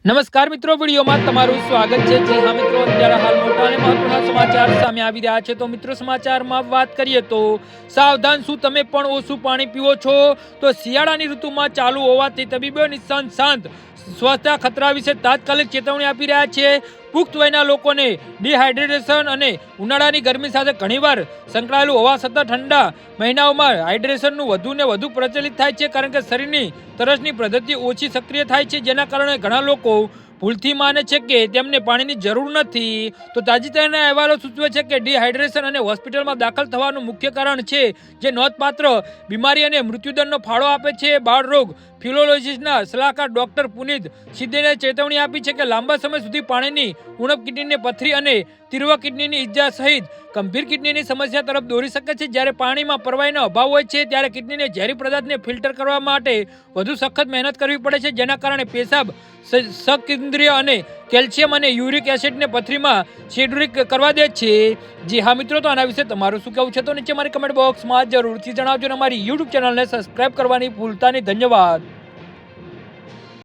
નમસ્કાર મિત્રો, વિડીયોમાં તમારું સ્વાગત છે. જી હા મિત્રો, અત્યારે હાલ મોટા અને મહત્વના સમાચાર સામે આવી રહ્યા છે. તો મિત્રો, સમાચારમાં વાત કરીએ તો સાવધાન શું? તમે પણ ઓછું પાણી પીવો છો? તો શિયાળાની ઋતુમાં ચાલુ હોવાથી તબીબો નિશાન શાંત સ્વચ્છતા ખતરા વિશે તાત્કાલિક ચેતવણી આપી રહ્યા છે. પુખ્ત વયના લોકોને ડિહાઇડ્રેશન અને ઉનાળાની ગરમી સાથે ઘણીવાર સંકળાયેલું હોવા છતાં ઠંડા મહિનાઓમાં હાઇડ્રેશનનું વધુ ને વધુ પ્રચલિત થાય છે, કારણ કે શરીરની તરસની પદ્ધતિ ઓછી સક્રિય થાય છે, જેના કારણે ઘણા લોકો ભૂલથી માને છે કે તેમને પાણીની જરૂર નથી, તો તાજેતરના અહેવાલો સૂચવે છે કે ડિહાઇડ્રેશન અને હોસ્પિટલમાં દાખલ થવાનું મુખ્ય કારણ છે, જે નોંધપાત્ર બીમારી અને મૃત્યુદરનો ફાળો આપે છે. બાળરોગ ફિલોલોજીસ્ટના સલાહકાર ડોક્ટર પુનિત સિદ્ધેને ચેતવણી આપી છે કે લાંબા સમય સુધી પાણીની ઉણપ કિડનીને પથરી અને તીવ્ર કિડનીની ઇજા સહિત ગંભીર કિડનીની સમસ્યા તરફ દોરી શકે છે. જ્યારે પાણીમાં પરવાઈનો અભાવ હોય છે, ત્યારે કિડનીને ઝેરી પદાર્થને ફિલ્ટર કરવા માટે વધુ સખત મહેનત કરવી પડે છે, જેના કારણે પેશાબ સકેન્દ્રિય અને કેલ્શિયમ અને યુરિક એસિડને પથરીમાં શેડ્યુરિક કરવા દે છે. જે હા મિત્રો, તો આના વિશે તમારું શું કહેવું છે તો નીચે મારી કમેન્ટ બોક્સમાં જરૂરથી જણાવજો અને અમારી યુટ્યુબ ચેનલને સબસ્ક્રાઈબ કરવાની ભૂલતા નહીં ધન્યવાદ.